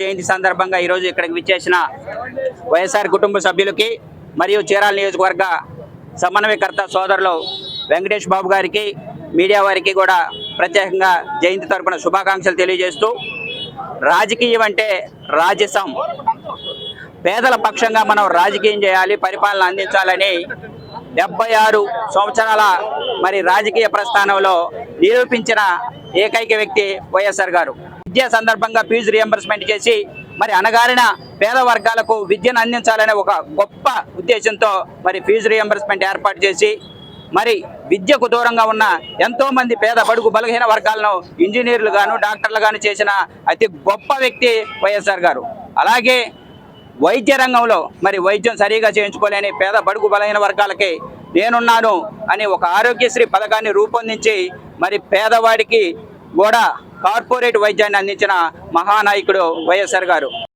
జయంతి సందర్భంగా ఈరోజు ఇక్కడికి విచ్చేసిన వైఎస్ఆర్ కుటుంబ సభ్యులకి మరియు చీరాల నియోజకవర్గ సమన్వయకర్త సోదరులు వెంకటేష్ బాబు గారికి మీడియా వారికి కూడా ప్రత్యేకంగా జయంతి తరపున శుభాకాంక్షలు తెలియజేస్తూ రాజకీయం అంటే రాజసం. పేదల పక్షంగా మనం రాజకీయం చేయాలి పరిపాలన అందించాలని డెబ్బై ఆరు సంవత్సరాల మరి రాజకీయ ప్రస్థానంలో నిరూపించిన ఏకైక వ్యక్తి వైఎస్ఆర్ గారు. విద్యా సందర్భంగా ఫీజు రియంబర్స్మెంట్ చేసి మరి అనగారిన పేద వర్గాలకు విద్యను అందించాలనే ఒక గొప్ప ఉద్దేశంతో మరి ఫీజు రియంబర్స్మెంట్ ఏర్పాటు చేసి మరి విద్యకు దూరంగా ఉన్న ఎంతో మంది పేద బడుగు బలహీన వర్గాలను ఇంజనీర్లు గాను డాక్టర్లు గాను చేసిన అతి గొప్ప వ్యక్తి వైఎస్ఆర్ గారు. అలాగే వైద్య రంగంలో మరి వైద్యం సరిగా చేయించుకోలేని పేద బడుగు బలహీన వర్గాలకి నేనున్నాను అని ఒక ఆరోగ్యశ్రీ పథకాన్ని రూపొందించి మరి పేదవాడికి కూడా కార్పొరేట్ వైద్యాన్ని అందించిన మహానాయకుడు వైఎస్ఆర్ గారు.